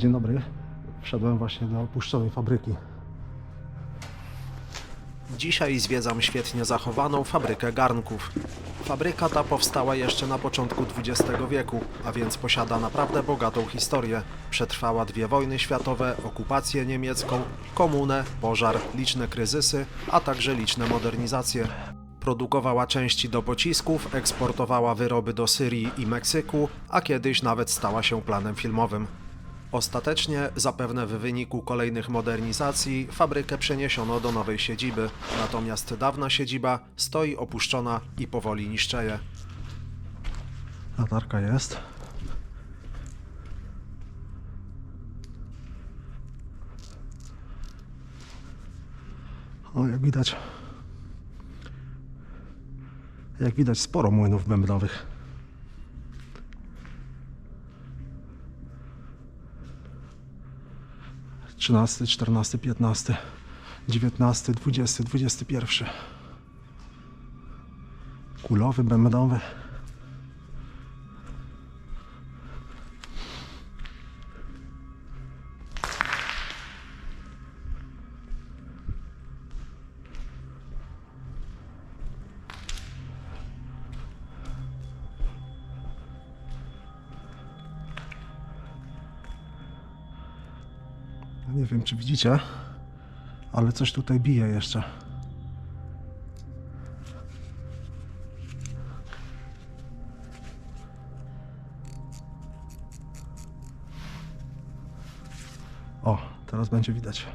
Dzień dobry. Wszedłem właśnie do opuszczonej fabryki. Dzisiaj zwiedzam świetnie zachowaną fabrykę garnków. Fabryka ta powstała jeszcze na początku XX wieku, a więc posiada naprawdę bogatą historię. Przetrwała dwie wojny światowe, okupację niemiecką, komunę, pożar, liczne kryzysy, a także liczne modernizacje. Produkowała części do pocisków, eksportowała wyroby do Syrii i Meksyku, a kiedyś nawet stała się planem filmowym. Ostatecznie, zapewne w wyniku kolejnych modernizacji, fabrykę przeniesiono do nowej siedziby, natomiast dawna siedziba stoi opuszczona i powoli niszczeje. Latarka jest. O, jak widać. Jak widać, sporo młynów bębnowych. Trzynasty, czternasty, piętnasty, dziewiętnasty, dwudziesty, dwudziesty pierwszy. Kulowy, bębnowy. Nie wiem, czy widzicie, ale coś tutaj bije jeszcze. O, teraz będzie widać.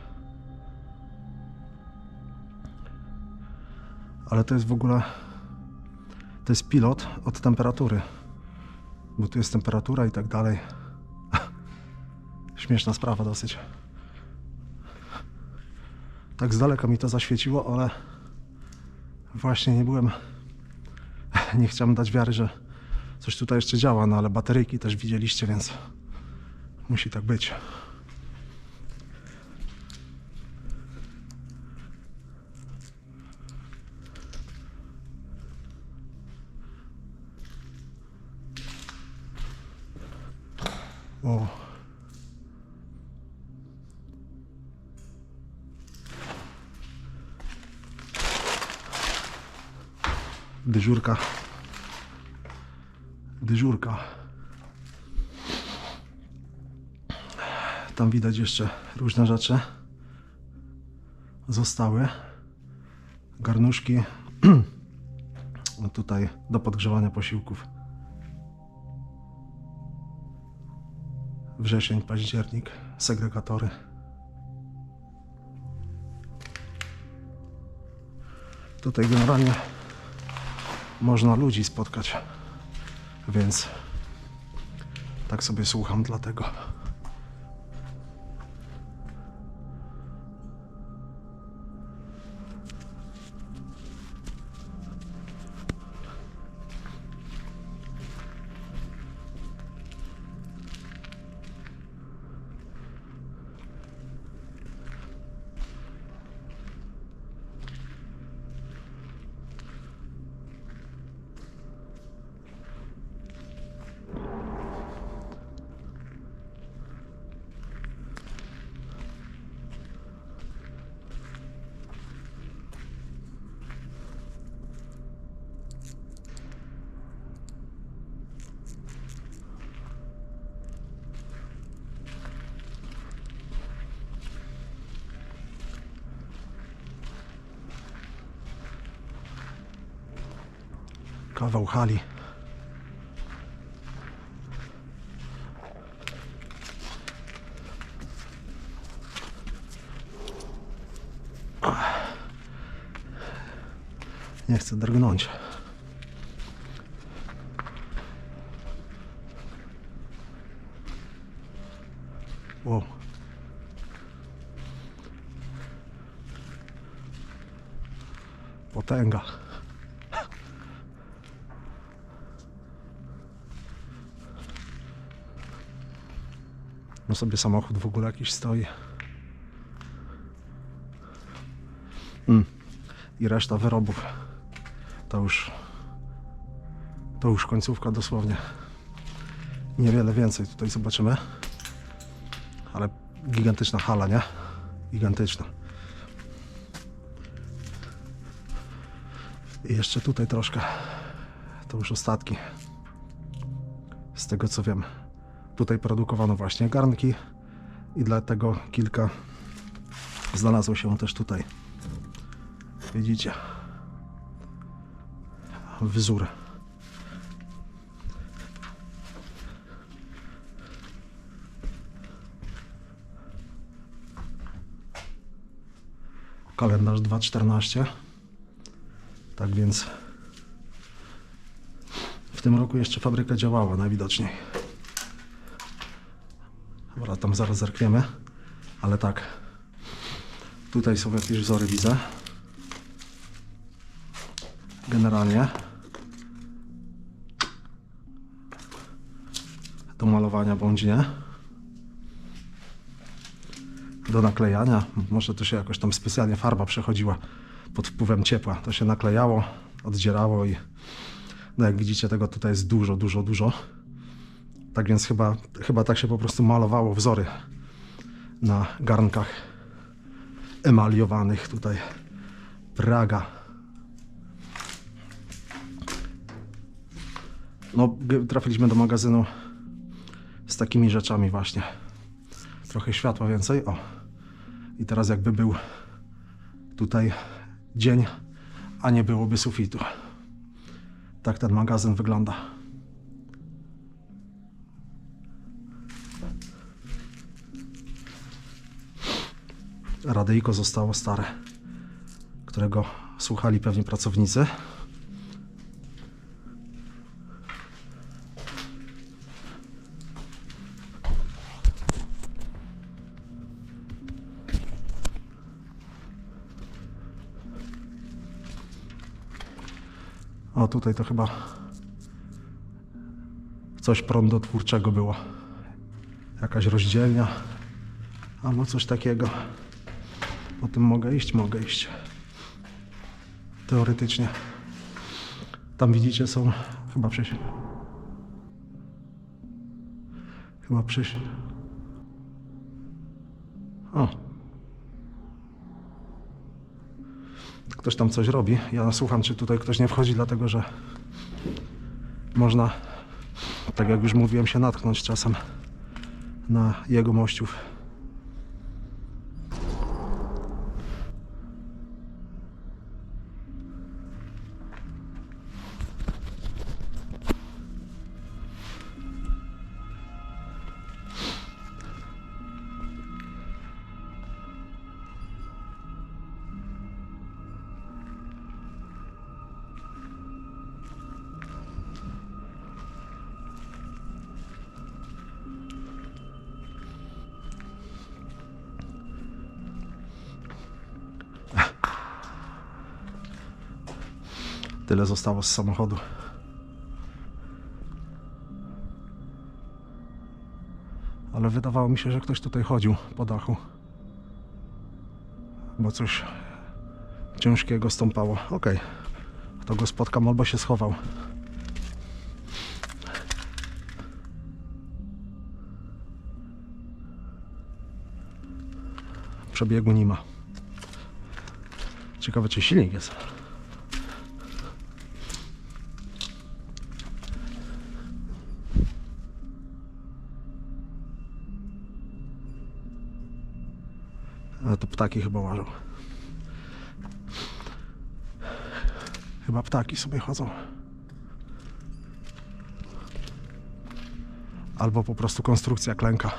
Ale to jest w ogóle. To jest pilot od temperatury. Bo tu jest temperatura i tak dalej. Śmieszna sprawa dosyć. Tak z daleka mi to zaświeciło, ale właśnie nie byłem. Nie chciałem dać wiary, że coś tutaj jeszcze działa, no ale bateryjki też widzieliście, więc musi tak być. O. Dyżurka. Dyżurka. Tam widać jeszcze różne rzeczy. Zostały. Garnuszki. Tutaj do podgrzewania posiłków. Wrzesień, październik. Segregatory. Tutaj generalnie można ludzi spotkać. Więc tak sobie słucham dlatego. Kawał hali. Nie chcę drgnąć. Wow. Potęga. Sobie samochód w ogóle jakiś stoi. Mm. I reszta wyrobów to już to już końcówka dosłownie. Niewiele więcej tutaj zobaczymy. Gigantyczna hala, nie? Gigantyczna. I jeszcze tutaj troszkę. To już ostatki. Z tego co wiem. Tutaj produkowano właśnie garnki i dlatego kilka znalazło się też tutaj. Widzicie? Wzór. Kalendarz 2.14. Tak więc w tym roku jeszcze fabryka działała najwidoczniej. Dobra, tam zaraz zerkniemy. Ale tak. Tutaj są jakieś wzory, widzę. Generalnie. Do malowania bądź nie. Do naklejania. Może to się jakoś tam specjalnie farba przechodziła pod wpływem ciepła. To się naklejało, oddzierało i no jak widzicie tego tutaj jest dużo, dużo, dużo. Tak więc chyba, chyba tak się po prostu malowało wzory na garnkach emaliowanych tutaj. Praga. No, trafiliśmy do magazynu z takimi rzeczami właśnie. Trochę światła więcej. O. I teraz jakby był tutaj dzień, a nie byłoby sufitu. Tak ten magazyn wygląda. Radyjko zostało stare, którego słuchali pewnie pracownicy. O, tutaj to chyba coś prądotwórczego było. Jakaś rozdzielnia albo coś takiego. Po tym mogę iść, mogę iść. Teoretycznie. Tam widzicie są chyba przejść. Chyba przejść. O. Ktoś tam coś robi. Ja słucham, czy tutaj ktoś nie wchodzi, dlatego że można, tak jak już mówiłem, się natknąć czasem na jego mościów. Tyle zostało z samochodu. Ale wydawało mi się, że ktoś tutaj chodził po dachu. Bo coś ciężkiego stąpało. Okej. Kto go spotkam albo się schował. Przebiegu nie ma. Ciekawe, czy silnik jest. Ptaki chyba łażą. Chyba ptaki sobie chodzą. Albo po prostu konstrukcja klęka.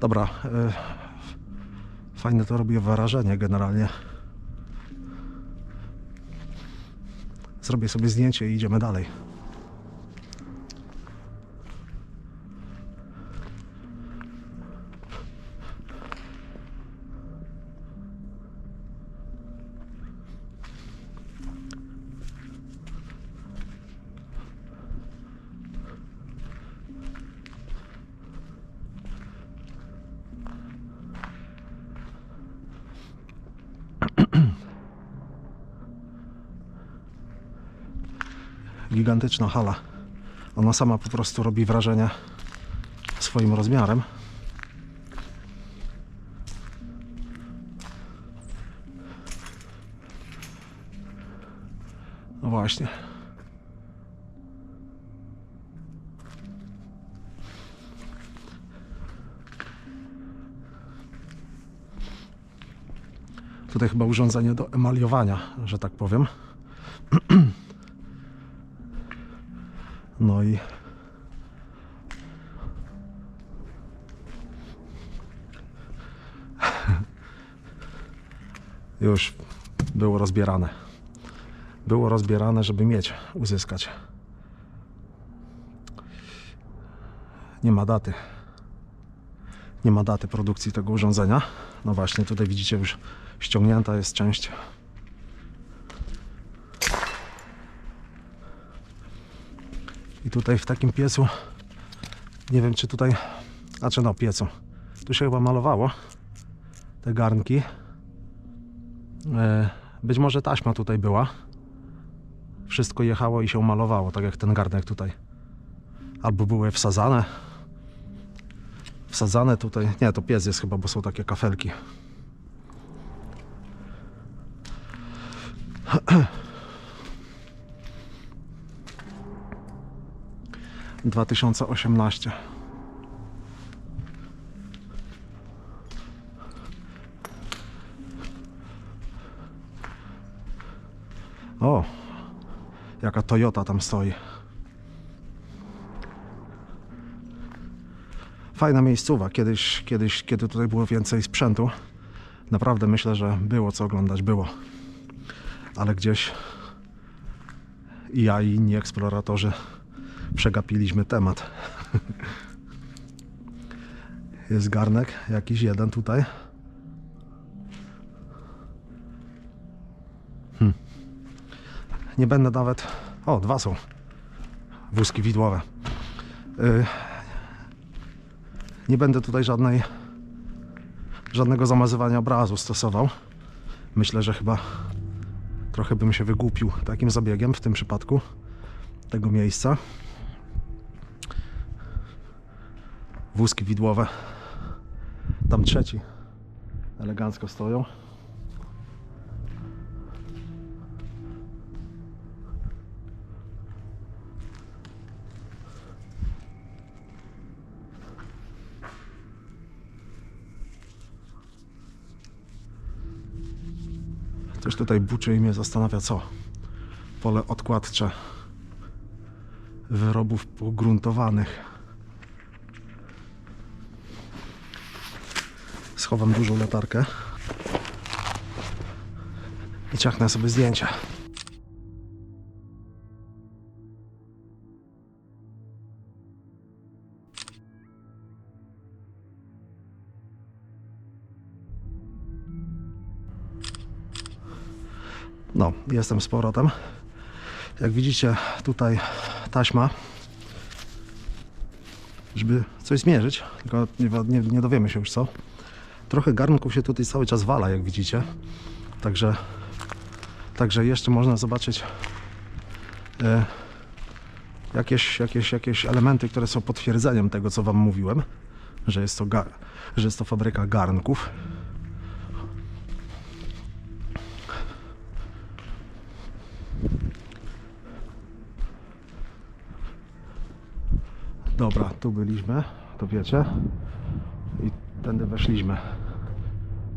Dobra. y, Fajne to robi wrażenie generalnie. Zrobię sobie zdjęcie i idziemy dalej. Gigantyczna hala. Ona sama po prostu robi wrażenie swoim rozmiarem. No właśnie. Tutaj chyba urządzenie do emaliowania, że tak powiem. No i już było rozbierane. Było rozbierane, żeby mieć, uzyskać. Nie ma daty. Nie ma daty produkcji tego urządzenia. No właśnie, tutaj widzicie już ściągnięta jest część. Tutaj w takim piecu, nie wiem czy tutaj, znaczy no piecu, tu się chyba malowało te garnki. E, Być może taśma tutaj była. Wszystko jechało i się malowało, tak jak ten garnek tutaj. Albo były wsadzane. Wsadzane tutaj. Nie, to piec jest chyba, bo są takie kafelki. Dwa tysiące osiemnaście. O, jaka Toyota tam stoi. Fajna miejscowa. Kiedyś, kiedyś, kiedy tutaj było więcej sprzętu, naprawdę myślę, że było co oglądać, było. Ale gdzieś ja i inni eksploratorzy przegapiliśmy temat. Jest garnek, jakiś jeden tutaj. Nie będę nawet. O, dwa są. Wózki widłowe. Y, Nie będę tutaj żadnej żadnego zamazywania obrazu stosował. Myślę, że chyba trochę bym się wygłupił takim zabiegiem w tym przypadku tego miejsca. Wózki widłowe. Tam trzeci. Elegancko stoją. Coś tutaj buczy i mnie zastanawia co. Pole odkładcze wyrobów pogruntowanych. Schowam dużą latarkę i ciachnę sobie zdjęcie. No, jestem z powrotem. Jak widzicie, tutaj taśma, żeby coś zmierzyć, tylko nie, nie, nie dowiemy się już co. Trochę garnków się tutaj cały czas wala, jak widzicie. Także, także jeszcze można zobaczyć e, jakieś, jakieś, jakieś elementy, które są potwierdzeniem tego, co Wam mówiłem, że jest to, ga- że jest to fabryka garnków. Dobra, tu byliśmy, to wiecie. Tędy weszliśmy.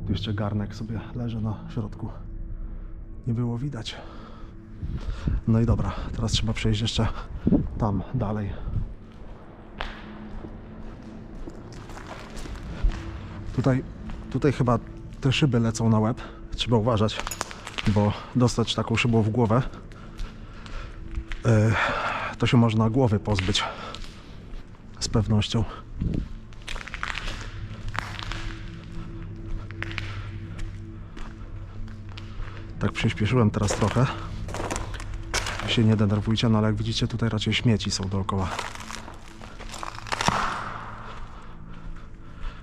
Tu jeszcze garnek sobie leży na środku. Nie było widać. No i dobra, teraz trzeba przejść jeszcze tam dalej. Tutaj, tutaj chyba te szyby lecą na łeb. Trzeba uważać, bo dostać taką szybą w głowę, e, to się można głowy pozbyć z pewnością. Tak przyspieszyłem teraz trochę. Się nie denerwujcie, no ale jak widzicie tutaj raczej śmieci są dookoła.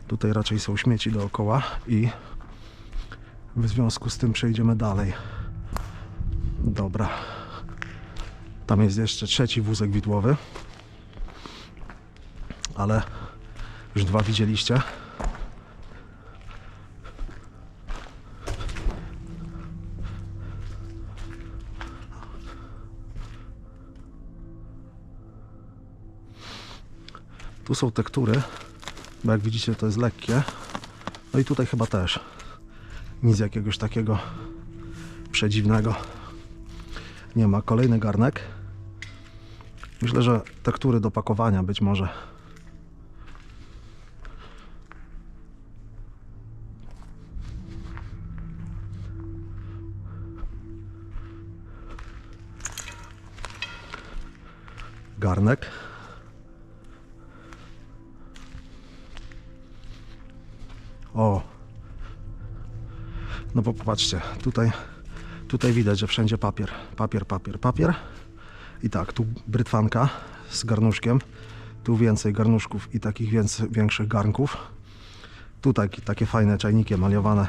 Tutaj raczej są śmieci dookoła i w związku z tym przejdziemy dalej. Dobra. Tam jest jeszcze trzeci wózek widłowy. ale już dwa widzieliście. Tu są tektury, bo jak widzicie to jest lekkie. No i tutaj chyba też. Nic jakiegoś takiego przedziwnego nie ma. Kolejny garnek. Myślę, że tektury do pakowania być może. Garnek. Bo popatrzcie, tutaj, tutaj widać, że wszędzie papier. Papier, papier, papier. I tak, tu brytwanka z garnuszkiem. Tu więcej garnuszków i takich więcej, większych garnków. Tu taki, takie fajne czajniki maliowane.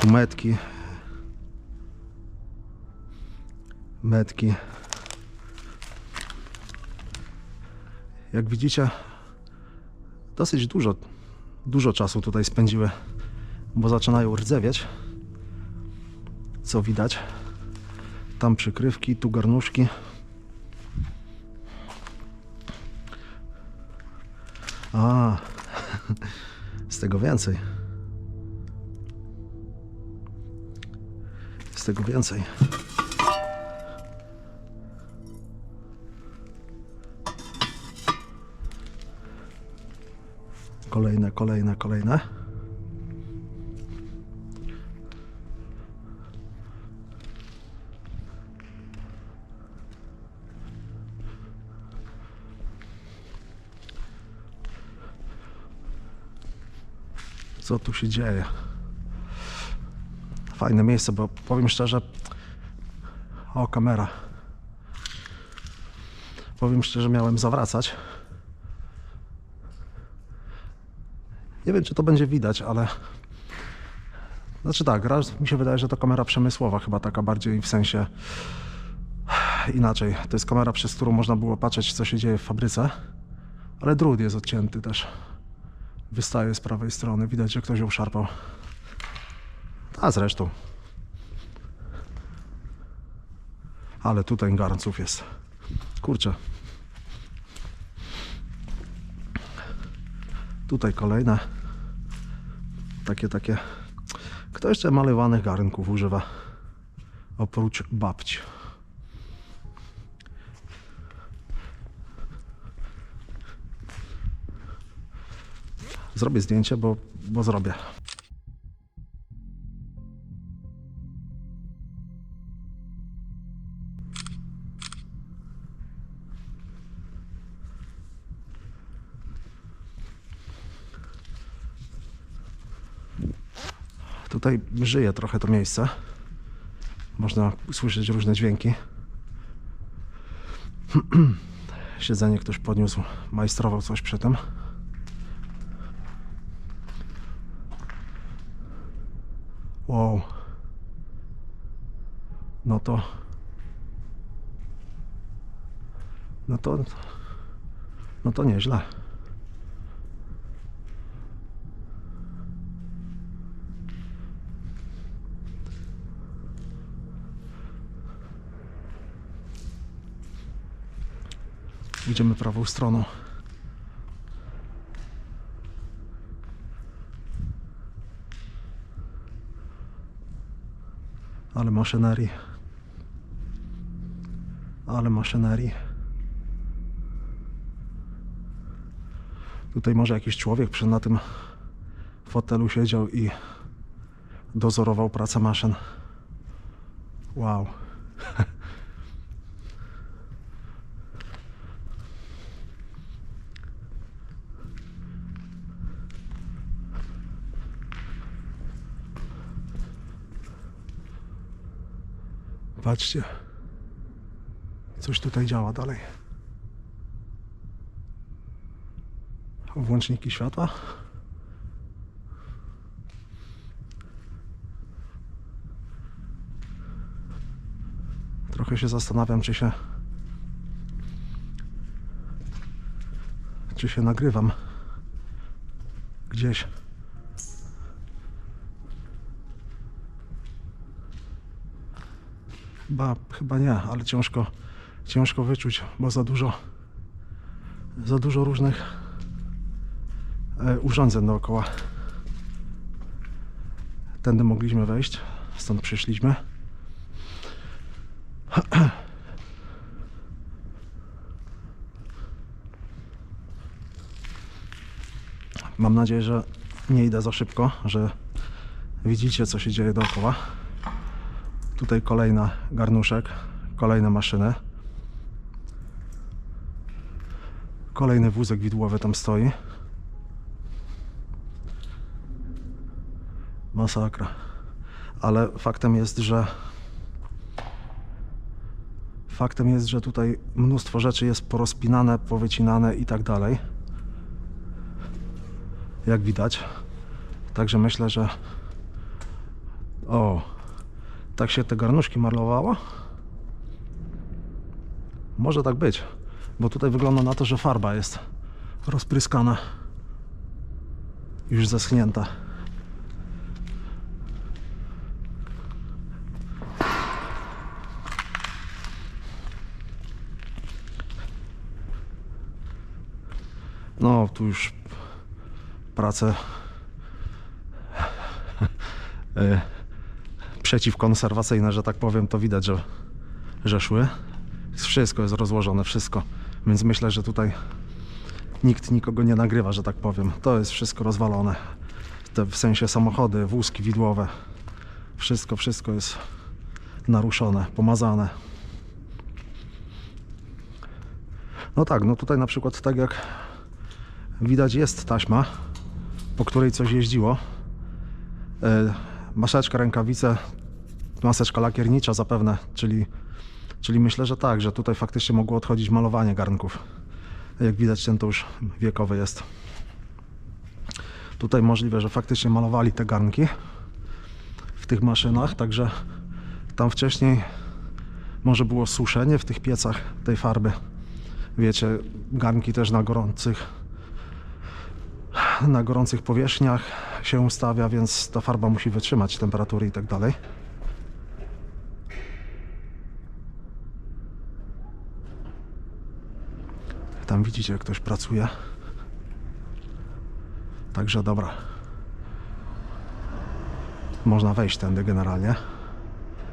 Tu metki. Metki. Jak widzicie, dosyć dużo, dużo czasu tutaj spędziły, bo zaczynają rdzewieć. Co widać? Tam przykrywki, tu garnuszki. A, z tego więcej. Z tego więcej. Kolejne, kolejne, kolejne. Co tu się dzieje? Fajne miejsce, bo powiem szczerze. O, kamera. Powiem szczerze, miałem zawracać. Nie wiem, czy to będzie widać, ale. Znaczy tak, raz mi się wydaje, że to kamera przemysłowa, chyba taka bardziej w sensie inaczej. To jest kamera, przez którą można było patrzeć, co się dzieje w fabryce, ale drut jest odcięty też. Wystaje z prawej strony, widać, że ktoś ją szarpał. A zresztą. Ale tutaj garnców jest. Kurczę. Tutaj kolejne. Takie, takie. Kto jeszcze malowanych garnków używa? Oprócz babci. Zrobię zdjęcie, bo, bo zrobię. Tutaj żyje trochę to miejsce. Można usłyszeć różne dźwięki. Siedzenie ktoś podniósł, majstrował coś przy tym. Wow. No to. No to. No to nieźle. Idziemy prawą stroną. Ale maszynerii. Ale maszynerii. Tutaj może jakiś człowiek przy na tym fotelu siedział i dozorował pracę maszyn. Wow. Patrzcie. Coś tutaj działa dalej. Włączniki światła. Trochę się zastanawiam, czy się czy się nagrywam gdzieś. Chyba, chyba nie, ale ciężko, ciężko wyczuć, bo za dużo, za dużo różnych e, urządzeń dookoła. Tędy mogliśmy wejść, stąd przyszliśmy. Mam nadzieję, że nie idę za szybko, że widzicie, co się dzieje dookoła. Tutaj kolejna garnuszek, kolejne maszyny. Kolejny wózek widłowy tam stoi. Masakra. Ale faktem jest, że faktem jest, że tutaj mnóstwo rzeczy jest porozpinane, powycinane i tak dalej. Jak widać. Także myślę, że o, tak się te garnuszki marlowało? Może tak być, bo tutaj wygląda na to, że farba jest rozpryskana. Już zaschnięta. No, tu już prace e, przeciwkonserwacyjne, że tak powiem, to widać, że, że szły. Wszystko jest rozłożone, wszystko. Więc myślę, że tutaj nikt nikogo nie nagrywa, że tak powiem. To jest wszystko rozwalone. Te, w sensie samochody, wózki widłowe. Wszystko, wszystko jest naruszone, pomazane. No tak, no tutaj na przykład tak jak widać jest taśma, po której coś jeździło. E, Maseczka, rękawice, maseczka lakiernicza zapewne, czyli, czyli myślę, że tak, że tutaj faktycznie mogło odchodzić malowanie garnków. Jak widać ten to już wiekowy jest. Tutaj możliwe, że faktycznie malowali te garnki w tych maszynach, także tam wcześniej może było suszenie w tych piecach tej farby. Wiecie, garnki też na gorących na gorących powierzchniach się ustawia, więc ta farba musi wytrzymać temperatury i tak dalej. Tam widzicie, jak ktoś pracuje. Także dobra. Można wejść tędy generalnie.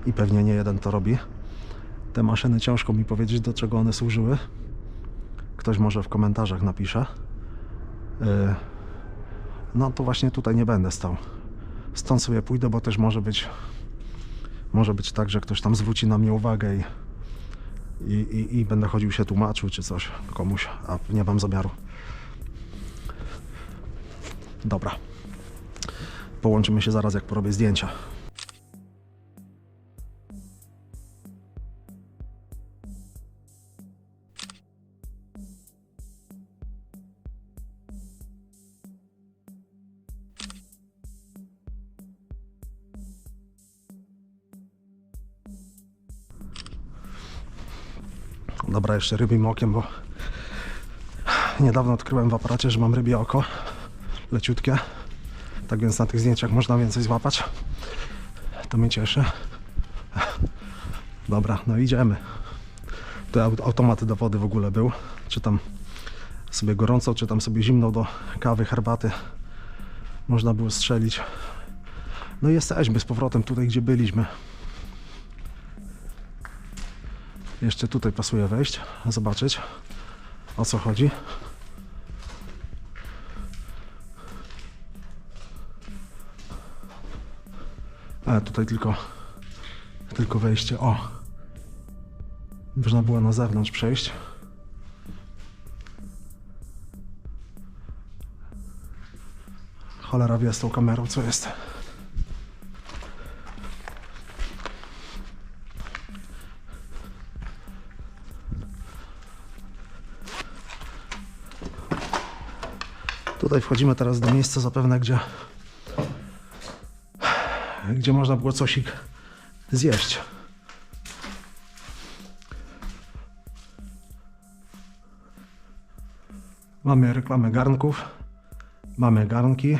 I pewnie nie jeden to robi. Te maszyny ciężko mi powiedzieć, do czego one służyły. Ktoś może w komentarzach napisze. Yy, no to właśnie tutaj nie będę stał. Stąd sobie pójdę, bo też może być może być tak, że ktoś tam zwróci na mnie uwagę i, i, i, i będę chodził się tłumaczył czy coś komuś, a nie mam zamiaru. Dobra. Połączymy się zaraz, jak porobię zdjęcia. Dobra, jeszcze rybim okiem, bo niedawno odkryłem w aparacie, że mam rybie oko. Leciutkie. Tak więc na tych zdjęciach można więcej złapać. To mnie cieszy. Dobra, no idziemy. Aut- automat do wody w ogóle był. Czy tam sobie gorącą, czy tam sobie zimną do kawy, herbaty. Można było strzelić. No i jesteśmy z powrotem tutaj, gdzie byliśmy. Jeszcze tutaj pasuje wejść, zobaczyć o co chodzi. Ale tutaj tylko, tylko wejście. O! Można było na zewnątrz przejść. Cholera wie z tą kamerą, co jest. Tutaj wchodzimy teraz do miejsca zapewne, gdzie gdzie można było cosik zjeść. Mamy reklamę garnków, mamy garnki,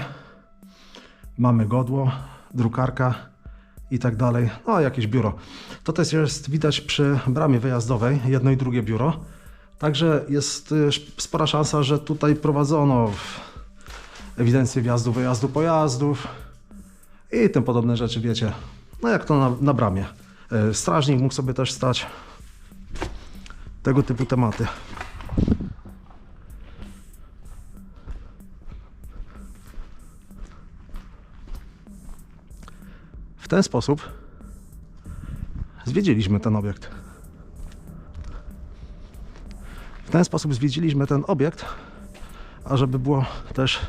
mamy godło, drukarka i tak dalej. No, jakieś biuro. To też jest widać przy bramie wyjazdowej, jedno i drugie biuro. Także jest y, spora szansa, że tutaj prowadzono ewidencję wjazdu, wyjazdu pojazdów i tym podobne rzeczy, wiecie. No jak to na, na bramie. Y, Strażnik mógł sobie też stać. Tego typu tematy. W ten sposób zwiedziliśmy ten obiekt. W ten sposób zwiedziliśmy ten obiekt, a żeby było też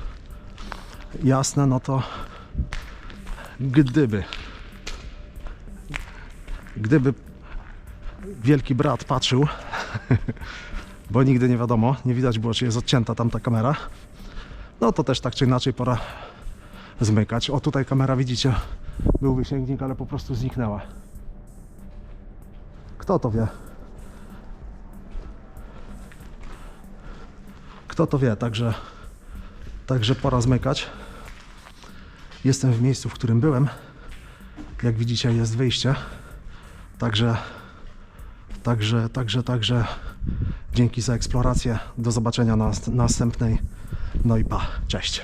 jasne, no to gdyby gdyby wielki brat patrzył, bo nigdy nie wiadomo, nie widać było, czy jest odcięta tamta kamera, no to też tak czy inaczej pora zmykać. O tutaj kamera widzicie, był wysięgnik, ale po prostu zniknęła. Kto to wie? Kto to wie? Także, także pora zmykać. Jestem w miejscu, w którym byłem. Jak widzicie, jest wyjście. Także, także, także, także dzięki za eksplorację. Do zobaczenia na następnej. No i pa, cześć.